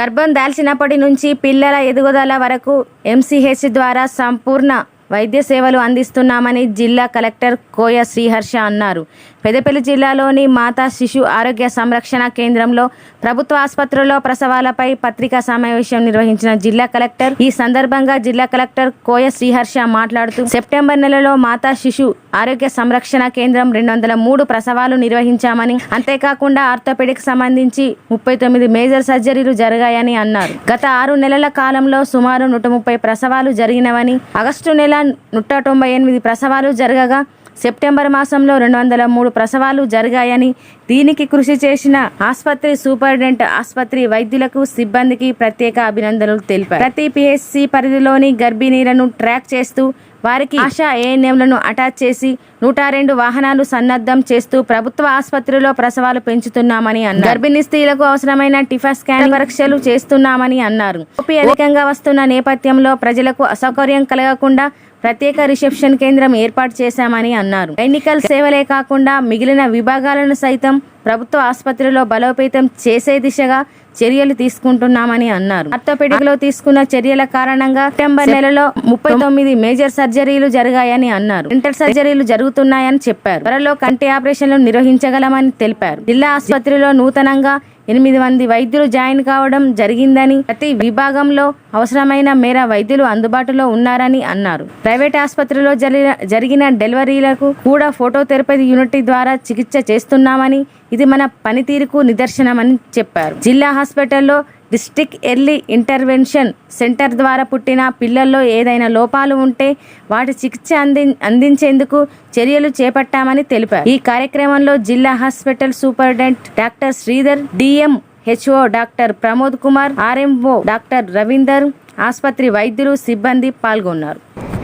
గర్భం దాల్చినప్పటి నుంచి పిల్లల ఎదుగుదల వరకు ఎంసీహెచ్ ద్వారా సంపూర్ణ వైద్య సేవలు అందిస్తున్నామని జిల్లా కలెక్టర్ కోయ శ్రీహర్ష అన్నారు. పెదపల్లి జిల్లాలోని మాతా శిశు ఆరోగ్య సంరక్షణ కేంద్రంలో ప్రభుత్వ ఆసుపత్రుల్లో ప్రసవాలపై పత్రికా సమావేశం నిర్వహించిన జిల్లా కలెక్టర్ ఈ సందర్భంగా జిల్లా కలెక్టర్ కోయ శ్రీహర్ష మాట్లాడుతూ సెప్టెంబర్ నెలలో మాతా శిశు ఆరోగ్య సంరక్షణ కేంద్రం రెండు వందల మూడు ప్రసవాలు నిర్వహించామని అంతేకాకుండా ఆర్థోపెడిక్ సంబంధించి ముప్పై తొమ్మిది మేజర్ సర్జరీలు జరిగాయని అన్నారు. గత ఆరు నెలల కాలంలో సుమారు నూట ముప్పై ప్రసవాలు జరిగినవని ఆగస్టు నెల నూట తొంభై ఎనిమిది ప్రసవాలు జరగగా సెప్టెంబర్ మాసంలో రెండు వందల మూడు ప్రసవాలు జరిగాయని దీనికి కృషి చేసిన ఆసుపత్రి సూపరింటెండెంట్ ఆసుపత్రి వైద్యులకు సిబ్బందికి ప్రత్యేక అభినందనలు తెలిపారు ప్రతి పిహెచ్సి పరిధిలోని గర్భిణీలను ట్రాక్ చేస్తూ వారికి ఆశా ఏఎన్ఎంలను అటాచ్ చేసి నూట రెండు వాహనాలు సన్నద్ధం చేస్తూ ప్రభుత్వ ఆసుపత్రిలో ప్రసవాలు పెంచుతున్నామని అన్నారు. గర్భిణీ స్త్రీలకు అవసరమైన టిఫా స్కాన్ పరీక్షలు చేస్తున్నామని అన్నారు. ఓపీ అధికంగా వస్తున్న నేపథ్యంలో ప్రజలకు అసౌకర్యం కలగకుండా ప్రత్యేక రిసెప్షన్ కేంద్రం ఏర్పాటు చేశామని అన్నారు. ఎన్నికల సేవలే కాకుండా మిగిలిన విభాగాలను సైతం ప్రభుత్వ ఆసుపత్రిలో బలోపేతం చేసే దిశగా చర్యలు తీసుకుంటున్నామని అన్నారు. ఆర్థోపెడిక్లో తీసుకున్న చర్యల కారణంగా సెప్టెంబర్ నెలలో ముప్పై తొమ్మిది మేజర్ సర్జరీలు జరిగాయని అన్నారు. ఇంటర్ సర్జరీలు జరుగుతున్నాయని చెప్పారు. త్వరలో కంటి ఆపరేషన్లు నిర్వహించగలమని తెలిపారు. జిల్లా ఆసుపత్రిలో నూతనంగా ఎనిమిది మంది వైద్యులు జాయిన్ కావడం జరిగిందని ప్రతి విభాగంలో అవసరమైన మేర వైద్యులు అందుబాటులో ఉన్నారని అన్నారు. ప్రైవేట్ ఆసుపత్రిలో జరిగిన జరిగిన డెలివరీలకు కూడా ఫోటో థెరపీ యూనిట్ ద్వారా చికిత్స చేస్తున్నామని ఇది మన పనితీరుకు నిదర్శనమని చెప్పారు. జిల్లా హాస్పిటల్లో డిస్ట్రిక్ట్ ఎర్లీ ఇంటర్వెన్షన్ సెంటర్ ద్వారా పుట్టిన పిల్లల్లో ఏదైనా లోపాలు ఉంటే వాటి చికిత్స అంది అందించేందుకు చర్యలు చేపట్టామని తెలిపారు. ఈ కార్యక్రమంలో జిల్లా hospital superintendent doctor Sridhar DM HO doctor Pramod Kumar RMO doctor Ravinder ఆసుపత్రి వైద్యులు సిబ్బంది పాల్గొన్నారు.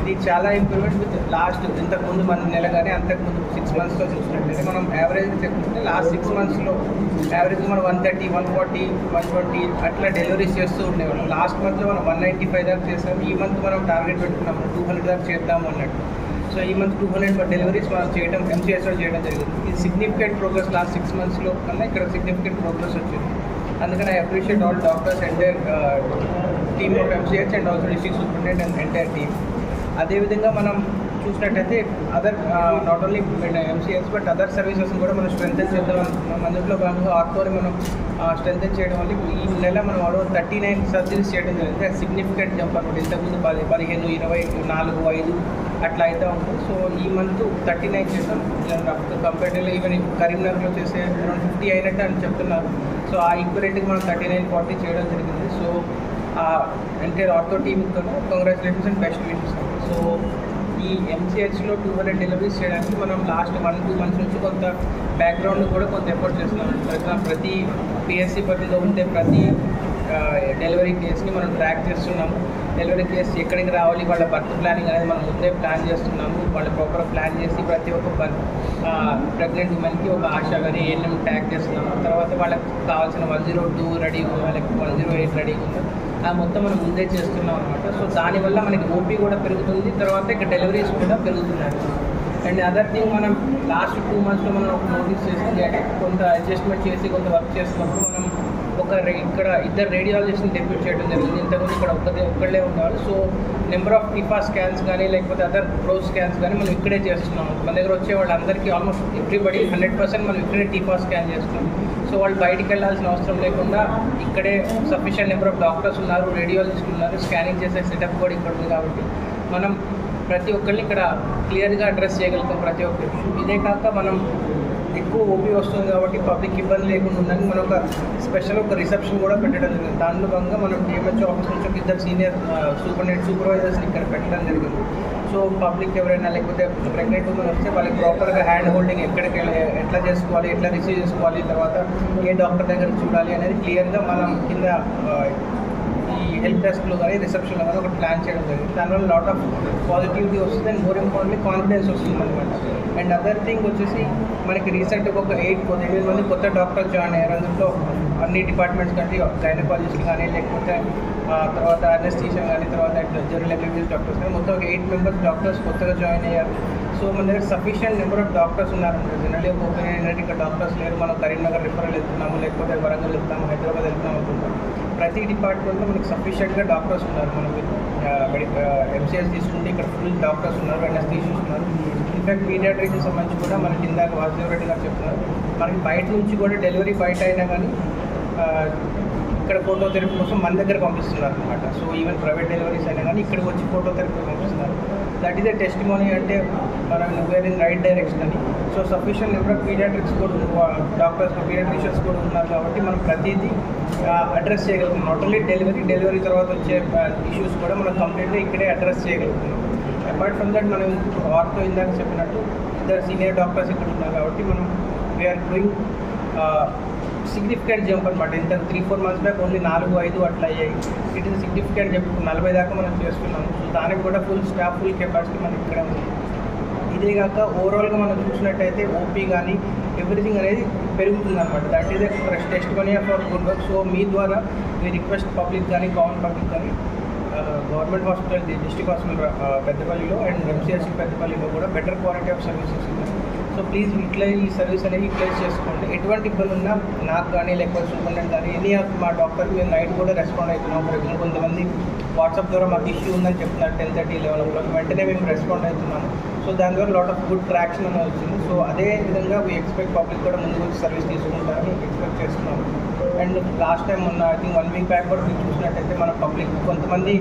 ఇది చాలా ఇంప్రూవ్మెంట్ విత్ లాస్ట్ ఇంతకుముందు మన నెల కానీ అంతకుముందు సిక్స్ మంత్స్లో చూసినట్లయితే మనం యావరేజ్ చెప్పుకుంటే లాస్ట్ సిక్స్ మంత్స్లో యావరేజ్ మనం one thirty one forty one twenty అట్లా డెలివరీస్ చేస్తూ ఉండేవాళ్ళం. లాస్ట్ మంత్లో మనం వన్ నైంటీ ఫైవ్ దాకా చేస్తాం ఈ మంత్ మనం టార్గెట్ పెట్టుకున్నాము టూ హండ్రెడ్ దాకా చేద్దాము అన్నట్టు. సో ఈ మంత్ టూ హండ్రెడ్ డెలివరీస్ మనం చేయడం ఎంసీఎస్లో చేయడం జరిగింది. ఇది సిగ్నిఫికెంట్ ప్రోగ్రెస్ లాస్ట్ సిక్స్ మంత్స్లో కన్నా ఇక్కడ సిగ్నిఫికెంట్ ప్రోగ్రెస్ వచ్చింది. అందుకని I appreciate all doctors entire team of MCH and also district superintendent and entire team అదేవిధంగా మనం చూసినట్టయితే other not only MCS but other services కూడా మనం స్ట్రెంథెన్ చేద్దాం అనుకున్నాం అందులో భాగంగా ఆర్కోని మనం స్ట్రెంథెన్ చేయడం వల్ల ఈ నెల మనం ఆడో థర్టీ నైన్ సర్జరీస్ చేయడం జరిగింది. అది సిగ్నిఫికెంట్ జంప్ అనమాట ఇంతకుముందు పది పదిహేను ఇరవై నాలుగు ఐదు అట్లా అయితే ఉంటుంది. సో ఈ మంత్ థర్టీ నైన్ చేసాం కంపేటివ్లీ ఈవెన్ కరీంనగర్లో చేసే అరౌండ్ ఫిఫ్టీ అయినట్టు అని చెప్తున్నారు. సో ఆ ఈక్వరేట్కి మనం థర్టీ నైన్ ఫార్టీ చేయడం జరిగింది. So entire ortho టీమ్తో congratulations and best wishes so ఈ ఎంసీహెచ్లో టూ హండ్రెడ్ డెలివరీస్ చేయడానికి మనం లాస్ట్ వన్ టూ మంత్స్ నుంచి కొంత బ్యాక్గ్రౌండ్ కూడా కొంత ఎఫర్ట్ చేస్తున్నాం. ఫర్ ఎగ్జాంపుల్ ప్రతి పిఎస్సి పరిధిలో ఉండే ప్రతి డెలివరీ కేస్ని మనం ట్రాక్ చేస్తున్నాము. డెలివరీ కేసు ఎక్కడికి రావాలి వాళ్ళ బర్త్ ప్లానింగ్ అనేది మనం ముందే ప్లాన్ చేస్తున్నాము. వాళ్ళు ప్రాపర్ ప్లాన్ చేసి ప్రతి ఒక్క బర్త్ ప్రెగ్నెంట్ ఉమెన్కి ఒక ఆశ కానీ ఏఎన్ఎం ట్యాగ్ చేస్తున్నాము. తర్వాత వాళ్ళకి కావాల్సిన వన్ జీరో టూ రెడీ వాళ్ళకి వన్ జీరో ఎయిట్ రెడీ ఉందో మొత్తం మనం ముందే చేస్తున్నాం అనమాట సో దానివల్ల మనకి ఓపీ కూడా పెరుగుతుంది తర్వాత ఇక డెలివరీస్ కూడా పెరుగుతున్నాయి. అండ్ అదర్ థింగ్ మనం లాస్ట్ టూ మంత్స్లో మనం ఒక నోటీస్ చేసింది అంటే కొంత అడ్జస్ట్మెంట్ చేసి కొంత వర్క్ చేస్తున్నప్పుడు మనం ఒక రే- ఇక్కడ ఇద్దరు రేడియాలజిస్ట్ని డెప్యూట్ చేయడం జరిగింది. ఇంతకుముందు ఇక్కడ ఒక్కదే ఒక్కళ్ళే ఉండేవాళ్ళు so number of TIFFA scans కానీ లేకపోతే అదర్ ప్రో స్కాన్స్ కానీ మనం ఇక్కడే చేస్తున్నాం. మన దగ్గర వచ్చే వాళ్ళందరికీ ఆల్మోస్ట్ ఎవ్రీబడి హండ్రెడ్ పర్సెంట్ మనం ఇక్కడే టిఫా స్కాన్ చేస్తున్నాం. సో వాళ్ళు బయటికి వెళ్ళాల్సిన అవసరం లేకుండా ఇక్కడే సఫిషియెంట్ నెంబర్ ఆఫ్ డాక్టర్స్ ఉన్నారు రేడియాలజిస్ట్ ఉన్నారు స్కానింగ్ చేసే సెటప్ కూడా ఇక్కడ ఉంది కాబట్టి మనం ప్రతి ఒక్కరిని ఇక్కడ క్లియర్గా అడ్రస్ చేయగలుగుతాం ప్రతి ఒక్కరికి ఇదే కాక మనం ఎక్కువ ఓపీ వస్తుంది కాబట్టి పబ్లిక్ ఇబ్బంది లేకుండా ఉందని మనం ఒక స్పెషల్ ఒక రిసెప్షన్ కూడా పెట్టడం జరిగింది. దానిలో భాగంగా మనం డిఎంహెచ్ ఆఫీస్ నుంచి ఒక ఇద్దరు సీనియర్ సూపరింటెండెంట్ సూపర్వైజర్స్ని ఇక్కడ పెట్టడం జరిగింది. సో పబ్లిక్ ఎవరైనా లేకపోతే ప్రెగ్నెంట్ ఉమెన్ వస్తే వాళ్ళకి ప్రాపర్గా హ్యాండ్ హోల్డింగ్ ఎక్కడికి వెళ్ళి ఎట్లా చేసుకోవాలి ఎట్లా రిసీవ్ చేసుకోవాలి తర్వాత ఏ డాక్టర్ దగ్గర చూడాలి అనేది క్లియర్గా మనం కింద ఈ హెల్ప్ డెస్క్లో కానీ రిసెప్షన్లో కానీ ఒకటి ప్లాన్ చేయడం జరిగింది. దానివల్ల లాట్ ఆఫ్ పాజిటివిటీ వస్తుంది అండ్ మోర్ ఇంపార్టెంట్లీ కాన్ఫిడెన్స్ వస్తుంది అనమాట అండ్ అదర్ థింగ్ వచ్చేసి మనకి రీసెంట్గా ఒక ఎయిట్ ఎనిమిది మంది కొత్త డాక్టర్స్ జాయిన్ అయ్యారు. అందులో అన్ని డిపార్ట్మెంట్స్ కంటే గైనకాలజిస్ట్ కానీ లేకపోతే తర్వాత అనెస్టీషియన్ కానీ తర్వాత జనరల్ ఎంబీబీఎస్ డాక్టర్స్ కానీ మొత్తం ఒక ఎయిట్ మెంబర్స్ డాక్టర్స్ కొత్తగా జాయిన్ అయ్యారు. సో మన దగ్గర సఫిషియెంట్ నెంబర్ ఆఫ్ డాక్టర్స్ ఉన్నారు జనరల్లీ ఒక ఏంటంటే ఇక్కడ డాక్టర్స్ లేరు. మనం కరీంనగర్ రిఫరల్ వెళ్తున్నాము లేకపోతే వరంగల్ వెళ్తాము హైదరాబాద్ వెళ్తాము అనుకుంటాం. ప్రతి డిపార్ట్మెంట్లో మనకి సఫిషియెంట్గా డాక్టర్స్ ఉన్నారు. మనకి ఎంసీఎస్ తీసుకుంటే ఇక్కడ ఫుల్ డాక్టర్స్ ఉన్నారు ఎన్ఎస్ ఉన్నారు. ఇన్ఫాక్ట్ పీడియాట్రిక్కి సంబంధించి కూడా మనకి ఇందాక వాసుదేవ్ రెడ్డి గారు చెప్తున్నారు. మనకి బయట నుంచి కూడా డెలివరీ బయట అయినా కానీ ఇక్కడ ఇక్కడ ఫోటోథెరపీ కోసం మన దగ్గర పంపిస్తున్నారు అనమాట సో ఈవెన్ ప్రైవేట్ డెలివరీస్ అయినా కానీ ఇక్కడికి వచ్చి ఫోటోథెరపీ పంపిస్తున్నారు. దట్ ఈస్ ద టెస్ట్ అంటే మనం వేర్ ఇన్ రైట్ డైరెక్షన్ అని. So sufficient number of paediatrics కూడా డాక్టర్స్ పీడియాట్రిషియన్స్ కూడా ఉన్నారు కాబట్టి మనం ప్రతిదీ అడ్రస్ చేయగలుగుతాం నాట్ ఓన్లీ డెలివరీ డెలివరీ తర్వాత వచ్చే ఇష్యూస్ కూడా మనం కంప్లీట్గా ఇక్కడే అడ్రస్ చేయగలుగుతున్నాం. అపార్ట్ ఫ్రమ్ దట్ మనం వార్తో ఇందాక చెప్పినట్టు ఇద్దరు సీనియర్ డాక్టర్స్ ఇక్కడ ఉన్నారు కాబట్టి మనం వీఆర్ డూయింగ్ సిగ్నిఫికెంట్ జంప్ అనమాట ఇంత three four months back only నాలుగు ఐదు అట్లా అయ్యాయి. ఇట్ ఇస్ సిగ్నిఫికెంట్ జంప్ నలభై దాకా మనం చేస్తున్నాము. సో దానికి కూడా ఫుల్ స్టాఫ్ ఫుల్ కెపాసిటీ మనకి ఇక్కడ ఉంది. ఇదే కాక ఓవరాల్గా మనం చూసినట్టయితే ఓపీ కానీ ఎవ్రీథింగ్ అనేది పెరుగుతుంది అనమాట that is test money for good work so మీ ద్వారా మీ రిక్వెస్ట్ పబ్లిక్ కానీ కామన్ పబ్లిక్ కానీ గవర్నమెంట్ హాస్పిటల్ డిస్ట్రిక్ట్ హాస్పిటల్ పెద్దపల్లిలో అండ్ ఎంసీఎస్సీ పెద్దపల్లిలో కూడా బెటర్ క్వాలిటీ ఆఫ్ సర్వీసెస్ ఉన్నాయి. సో ప్లీజ్ ఇట్లా ఈ సర్వీస్ అనేది యూటిలైజ్ చేసుకోండి. ఎటువంటి ఇబ్బంది ఉన్నా నాకు కానీ లేకపోతే సూపరింటెండెంట్ కానీ ఎనీ ఆఫ్ మా డాక్టర్ మేము నైట్ కూడా రెస్పాండ్ అవుతున్నాం. ఫర్ ఎగ్జాంపుల్ కొంతమంది వాట్సాప్ ద్వారా మాకు ఇష్యూ ఉందని చెప్తున్నారు ten thirty eleven o'clock వెంటనే మేము రెస్పాండ్ అవుతున్నాము. సో దాని ద్వారా లాట్ ఆఫ్ గుడ్ ట్రాక్షన్ అనేది వచ్చింది. సో అదే విధంగా వీ ఎక్స్పెక్ట్ పబ్లిక్ కూడా ముందు వచ్చి సర్వీస్ తీసుకుంటారని ఎక్స్పెక్ట్ చేస్తున్నాము. అండ్ లాస్ట్ టైం ఉన్న I think one week back కూడా మీరు చూసినట్టయితే మన పబ్లిక్ కొంతమంది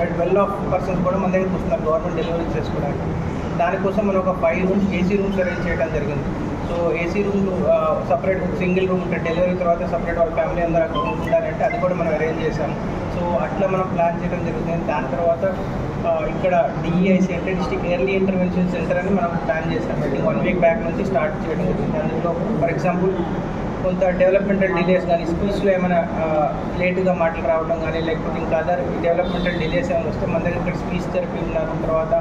బట్ వెల్ ఆఫ్ పర్సన్స్ కూడా మన దగ్గరికి వస్తున్నారు గవర్నమెంట్ డెలివరీ చేసుకోవడానికి. దానికోసం మనం ఒక five rooms AC rooms arrange చేయడం జరిగింది. So AC room separate single room ఉంటే డెలివరీ తర్వాత సపరేట్ వాళ్ళ ఫ్యామిలీ అందరూ అక్కడ ఉండాలంటే అది కూడా మనం అరేంజ్ చేసాం సో అట్లా మనం ప్లాన్ చేయడం జరుగుతుంది దాని తర్వాత ఇక్కడ డిఈఐసి అంటే డిస్టిక్ ఎర్లీ ఇంటర్వెన్షన్ సెంటర్ అని మనం ప్లాన్ చేసాం ఐ వన్ వీక్ బ్యాక్ నుంచి స్టార్ట్ చేయడం జరిగింది. అందులో ఫర్ ఎగ్జాంపుల్ కొంత డెవలప్మెంటల్ డిలేస్ కానీ స్పీచ్లో ఏమైనా లేటుగా మాటలు రావడం కానీ లేకపోతే ఇంకా అదర్ డెవలప్మెంటల్ డిలేస్ ఏమైనా వస్తే మన దగ్గర ఇక్కడ స్పీచ్ థెరపీ ఉన్నారు. తర్వాత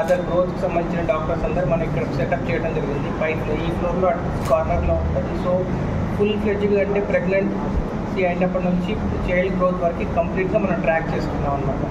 అదర్ గ్రోత్కి సంబంధించిన డాక్టర్స్ అందరూ మనం ఇక్కడ సెటప్ చేయడం జరిగింది. పై ఈ ఫ్లోర్లో కార్నర్లో ఉంటుంది. సో ఫుల్ ఫ్లెడ్జ్గా అంటే ప్రెగ్నెంట్ అయినప్పటి నుంచి చైల్డ్ గ్రోత్ వరకు కంప్లీట్గా మనం ట్రాక్ చేసుకున్నాం అనమాట